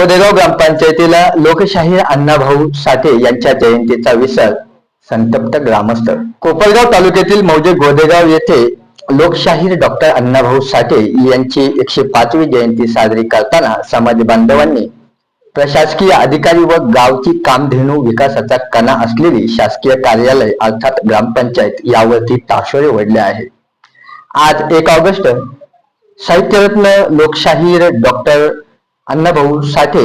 गोदेगाव ग्रामपंचायतीला लोकशाहीर अण्णाभाऊ साठे यांच्या जयंतीचा विसर संतप्त ग्रामस्थ. कोपरगाव तालुक्यातील मौजे गोदेगाव येथे लोकशाहीर डॉक्टर अण्णाभाऊ साठे यांची एकशे पाचवी जयंती साजरी करताना समाज बांधवांनी प्रशासकीय अधिकारी व गावची कामधेनू विकासाचा कणा असलेली शासकीय कार्यालय अर्थात ग्रामपंचायत यावरती ताशोरे ओढले आहे. आज एक ऑगस्ट साहित्यरत्न लोकशाहीर डॉक्टर अण्णाभाऊ साठे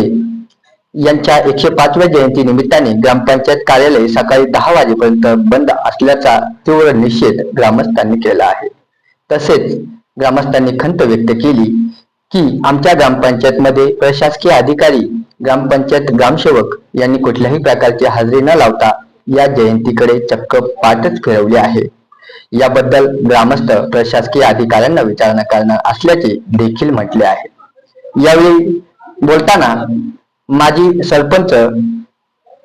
यांच्या एकशे पाचव्या जयंती निमित्ताने ग्रामपंचायत कार्यालय सकाळी दहा वाजेपर्यंत बंद असल्याचा तीव्र निषेध ग्रामस्थांनी केला आहे. तसेच ग्रामस्थांनी खंत व्यक्त केली की आमच्या ग्रामपंचायत मध्ये प्रशासकीय अधिकारी ग्रामपंचायत ग्रामसेवक यांनी कुठल्याही प्रकारची हजेरी न लावता या जयंतीकडे चक्क पाठच फिरवली आहे. याबद्दल ग्रामस्थ प्रशासकीय अधिकाऱ्यांना विचारणा करणार असल्याचे देखील म्हटले आहे. यावेळी बोलताना माजी सरपंच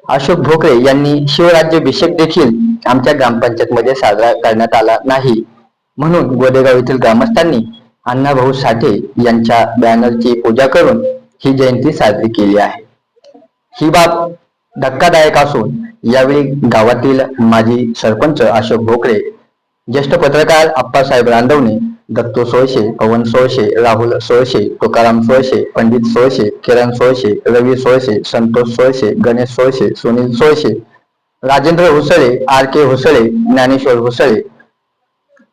अशोक भोकरे यांनी शिवराज्याभिषेक देखील आमच्या ग्रामपंचायत मध्ये साजरा करण्यात आला नाही. म्हणून गोदेगाव येथील ग्रामस्थांनी अण्णाभाऊ साठे यांच्या बॅनरची पूजा करून ही जयंती साजरी केली आहे. ही बाब धक्कादायक असून यावेळी गावातील माजी सरपंच अशोक भोकरे ज्येष्ठ पत्रकार अप्पासाहेब रांदवणे दत्तू सोळशे पवन सोळशे राहुल सोळशे तुकाराम सोळशे पंडित सोळशे किरण सोळशे रवी सोळशे संतोष सोळशे गणेश सोळशे सुनील सोळशे राजेंद्र हुसळे आर के हुसळे ज्ञानेश्वर हुसळे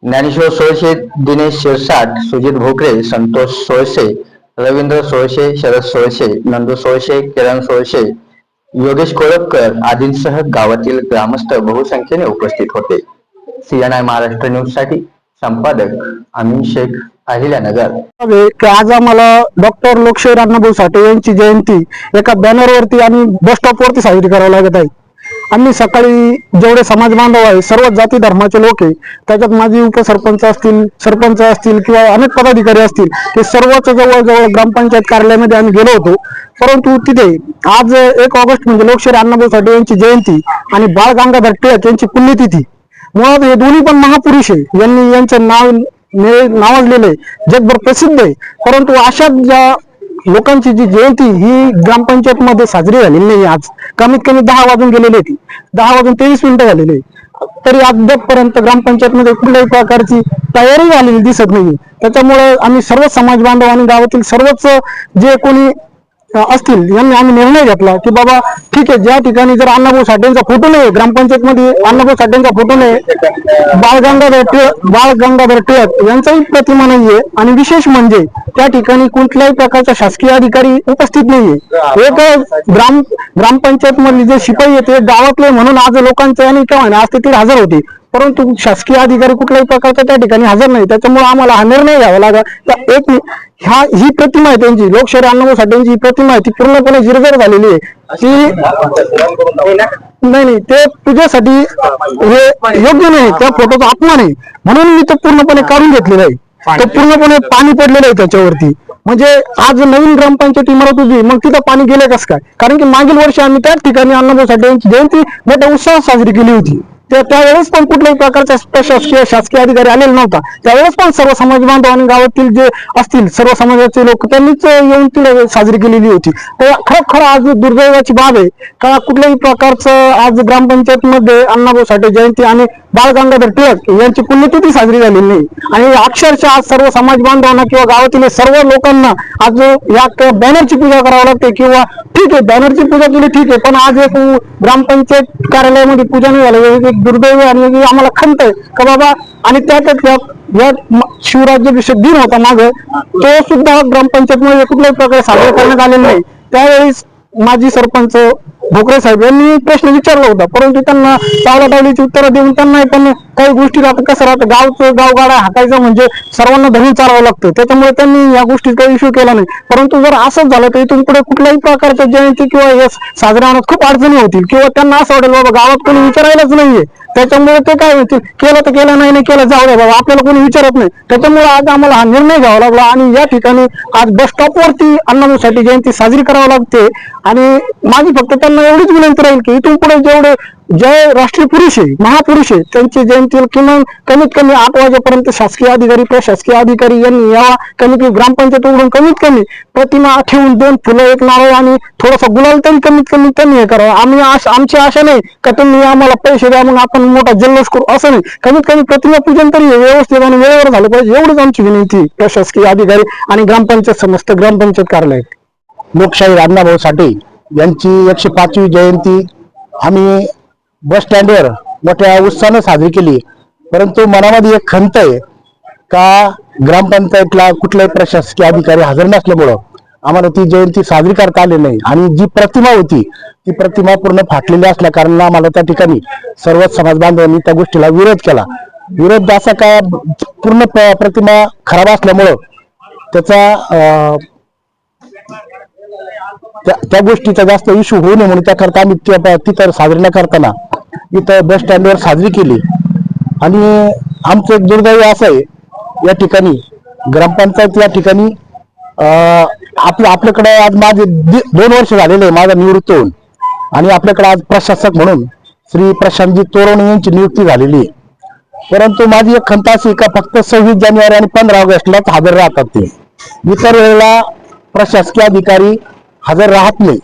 ज्ञानेश्वर सोळशे दिनेश शिरसाट सुजित भोकरे संतोष सोळशे रवींद्र सोळशे शरद सोळशे नंदू सोळशे किरण सोळशे योगेश कोळपकर आदींसह गावातील ग्रामस्थ बहुसंख्येने उपस्थित होते. सीएनआय महाराष्ट्र न्यूजसाठी संपादक अमीन शेख अहिल्यानगर. आज आम्हाला डॉक्टर लोकशाहीर अण्णाभाऊ साठे यांची जयंती एका बॅनरवरती आणि बस स्टॉपवरती साजरी करावी लागत आहे. आम्ही सकाळी जेवढे समाज बांधव आहे सर्व जाती धर्माचे लोक आहे त्याच्यात माझी उपसरपंच असतील सरपंच असतील किंवा अनेक पदाधिकारी असतील ते सर्वच जवळजवळ ग्रामपंचायत कार्यालयामध्ये आम्ही गेलो होतो. परंतु तिथे आज एक ऑगस्ट म्हणजे लोकशाहीर अण्णाभाऊ साठे यांची जयंती आणि बाळ गंगाधर टिळक यांची पुण्यतिथी. मुळात हे दोन्ही पण महापुरुष आहे. यांनी यांचं नाव ने- नावाजलेलं आहे. जगभर प्रसिद्ध आहे. परंतु अशा ज्या लोकांची जी जयंती ही ग्रामपंचायत मध्ये साजरी झालेली नाही आज. कमीत कमी दहा वाजून गेलेली आहे दहा वाजून तेवीस मिनिटं झालेली आहे तरी अद्यापपर्यंत ग्रामपंचायत मध्ये कुठल्याही प्रकारची तयारी झालेली दिसत नाही त्याच्यामुळे आम्ही सर्व समाज बांधव आणि गावातील सर्वच जे कोणी असतील. यांनी आम्ही निर्णय घेतला की बाबा ठीक आहे ज्या ठिकाणी जर अण्णाभाऊ साठेंचा फोटो नाही ग्रामपंचायत मध्ये अण्णाभाऊ साठेंचा फोटो नाही बाळ गंगाधर टिळक बाळ गंगाधर टिळक यांचाही प्रतिमा नाहीये. आणि विशेष म्हणजे त्या ठिकाणी कुठल्याही प्रकारचा शासकीय अधिकारी उपस्थित नाहीये. एक ग्राम ग्रामपंचायत मधले जे शिपाई आहेत ते गावातले म्हणून आज लोकांचे आणि केव्हा आज ते हजर होते. परंतु शासकीय अधिकारी कुठल्याही प्रकारचा त्या ठिकाणी हजर नाही. त्याच्यामुळे आम्हाला हा निर्णय घ्यावा लागला. एक ह्या ही प्रतिमा आहे त्यांची लोकशाही अण्णाभाऊ साठेंची ही प्रतिमा आहे ती पूर्णपणे जिरजर झालेली आहे. ती नाही नाही ते पूजेसाठी हे योग्य नाही त्या फोटोचा अपमान आहे. म्हणून मी तो पूर्णपणे काढून घेतलेला आहे. तो पूर्णपणे पाणी पडलेलं आहे त्याच्यावरती. म्हणजे आज नवीन ग्रामपंचायत इमारत होती मग तिथं पाणी गेलं कसं काय? कारण की मागील वर्षी आम्ही त्याच ठिकाणी अण्णाभाऊ साठे यांची जयंती मोठ्या उत्साहात साजरी केली होती. त्यावेळेस पण कुठल्याही प्रकारचा प्रशासकीय शासकीय अधिकारी आलेला नव्हता. त्यावेळेस पण सर्व समाज बांधव आणि गावातील जे असतील सर्व समाजाचे लोक त्यांनीच येऊन तिला साजरी केलेली होती. तर खरोखर आज दुर्दैवाची बाब आहे का कुठल्याही प्रकारचं आज ग्रामपंचायत मध्ये अण्णाभाऊ साठे जयंती आणि बाळ गंगाधर टिळक यांची पुण्यतिथी साजरी झालेली नाही. आणि अक्षरशः आज सर्व समाज बांधवांना किंवा गावातील सर्व लोकांना आज या बॅनरची पूजा करावी लागते किंवा ठीक आहे बॅनरची पूजा केली ठीक आहे पण आज एक ग्रामपंचायत कार्यालयामध्ये पूजा नाही झाली. दुर्दैव आणि आम्हाला खंत आहे का बाबा? आणि त्यातच या या शिवराज्याभिषेक दिन होता माग. तो सुद्धा ग्रामपंचायतमध्ये कुठल्याही प्रकारे साजरा करण्यात आलेला नाही. त्यावेळेस माजी सरपंच भोकरे साहेब यांनी प्रश्न विचारला होता परंतु त्यांना टावला टावलीची उत्तरं देऊन त्यांना पण काही गोष्टी राहतात कसं राहतं गावचं गावगाडा हाकायचं म्हणजे सर्वांना धरून चालावं लागतं. त्याच्यामुळे त्यांनी या गोष्टी काही इश्यू केला नाही. परंतु जर असंच झालं तर इथून पुढे कुठल्याही प्रकारच्या जयंती किंवा हे साजरा होण्यात खूप अडचणी होतील. किंवा त्यांना असं वाटेल बाबा गावात कोणी विचारायलाच नाहीये. त्याच्यामुळे ते काय होतील केलं तर केलं नाही नाही केलं जाऊ बाबा आपल्याला कोणी विचारत नाही. त्याच्यामुळे आज आम्हाला हा निर्णय घ्यावा लागला आणि या ठिकाणी आज बस स्टॉपवरती अण्णाभाऊसाठी जयंती साजरी करावी लागते. आणि माझी फक्त त्यांना एवढीच विनंती राहील की इथून पुढे जेवढे जे राष्ट्रीय पुरुष आहे महापुरुष आहे त्यांची जयंती किमान कमीत कमी आठ वाजेपर्यंत शासकीय अधिकारी प्रशासकीय अधिकारी यांनी या कमीत कमी ग्रामपंचायत उघडून कमीत कमी प्रतिमा ठेवून दोन फुलं एक नारळ आणि थोडासा गुलाल तरी कमीत कमी त्यांनी हे करावं. आम्ही आमची आशा नाही का तुम्ही आम्हाला पैसे द्या मग आपण मोठा जल्लोष करू. असं नाही. कमीत कमी प्रतिमा पूजन तरी व्यवस्थित आणि वेळेवर झालं पाहिजे. एवढंच आमची विनंती प्रशासकीय अधिकारी आणि ग्रामपंचायत समस्त ग्रामपंचायत कार्यालय. लोकशाही अण्णाभाऊ साठे यांची एकशे पाचवी जयंती आम्ही बस स्टँडवर मोठ्या उत्साहानं साजरी केली. परंतु मनामध्ये एक खंत आहे का ग्रामपंचायतला कुठलाही प्रशासकीय अधिकारी हजर नसल्यामुळं आम्हाला ती जयंती साजरी करता आली नाही. आणि जी प्रतिमा होती ती प्रतिमा पूर्ण फाटलेली असल्या आम्हाला त्या ठिकाणी सर्वच समाज बांधवांनी त्या गोष्टीला विरोध केला. विरोध असा काय पूर्ण प- प्रतिमा खराब असल्यामुळं त्याचा त्या त्या गोष्टीचा जास्त इश्यू होऊ नये म्हणून त्याकरता आम्ही तिथं साजरी न करताना इथं बस स्टँडवर साजरी केली. आणि आमचं एक दुर्दैव असं आहे या ठिकाणी ग्रामपंचायत या ठिकाणी आपलं आपल्याकडे आज माझे दोन वर्ष झालेले आहे माझा निवृत्त होऊन. आणि आपल्याकडे आज प्रशासक म्हणून श्री प्रशांतजी तोरवणे यांची नियुक्ती झालेली आहे. परंतु माझी एक खंत अशी आहे का फक्त सव्वीस जानेवारी आणि पंधरा ऑगस्टलाच हजर राहतात ते. इतर वेळेला प्रशासकीय अधिकारी हजर राहत नाही.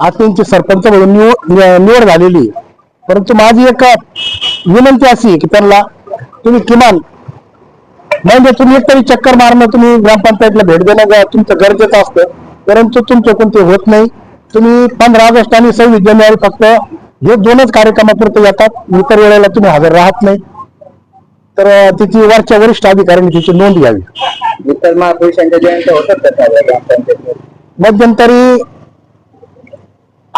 आज त्यांची सरपंच म्हणून निवड निवड झालेली आहे. परंतु माझी एक विनंती अशी की त्यांना तुम्ही किमान म्हणजे तुम्ही एकतरी चक्कर मारणं तुम्ही ग्रामपंचायतला भेट देणं तुमचं गरजेचं असतं. परंतु तुमच्याकडून ते होत नाही. तुम्ही पंधरा ऑगस्ट आणि सव्वीस जानेवारी फक्त हे दोनच कार्यक्रमापुरते येतात. इतर वेळेला तुम्ही हजर राहत नाही. तर अं, त्याची वरच्या वरिष्ठ अधिकाऱ्यांनी त्याची नोंद घ्यावी? मध्यंतरी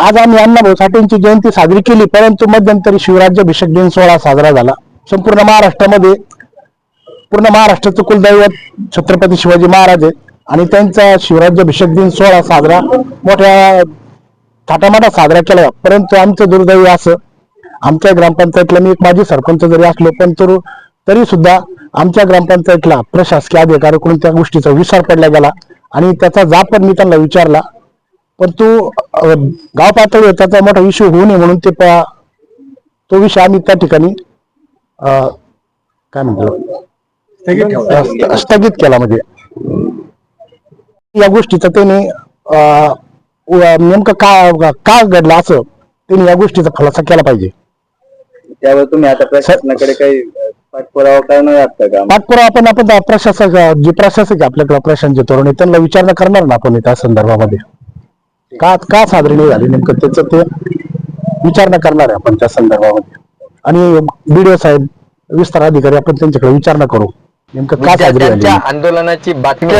आज आम्ही अण्णाभाऊ साठेंची जयंती साजरी केली परंतु मध्यंतरी शिवराज्याभिषेक दिन सोहळा साजरा झाला. संपूर्ण महाराष्ट्रामध्ये पूर्ण महाराष्ट्राचं कुलदैवत छत्रपती शिवाजी महाराज आहे आणि त्यांचा शिवराज्याभिषेक दिन सोहळा साजरा मोठ्या थाटामाटा साजरा केला. परंतु आमचं दुर्दैव असं आमच्या ग्रामपंचायतला मी एक माजी सरपंच जरी असलो पण तर तरी सुद्धा आमच्या ग्रामपंचायतला प्रशासकीय अधिकाऱ्याकडून त्या गोष्टीचा विसर पडला गेला. आणि त्याचा जाब पण मी त्यांना विचारला. पण तो अं, गाव पातळीवर त्याचा मोठा इश्यू होऊ नये म्हणून ते प- तो विषय आम्ही त्या ठिकाणी काय म्हणतो? स्थगित केला म्हणजे. या गोष्टीचा त्याने नेमकं का का घडलं असं त्यांनी या गोष्टीचा खुलासा केला पाहिजे. त्यावर तुम्ही आता प्रशासनाकडे काही पाठपुरावा करणार आहात का पाठपुरावा आपण आपण प्रशासक जे प्रशासक आहे आपल्याकडे प्रशांतचे तोरणे त्यांना विचारणा करणार ना आपण त्या संदर्भामध्ये? का का सादरी नाही झाली नेमकं त्याचं ते विचारणा करणार आहे आपण त्या संदर्भामध्ये आणि बीडीओ साहेब विस्तार अधिकारी आपण त्यांच्याकडे विचारणा करू नेमकं का साजरी झाली आंदोलनाची बातमी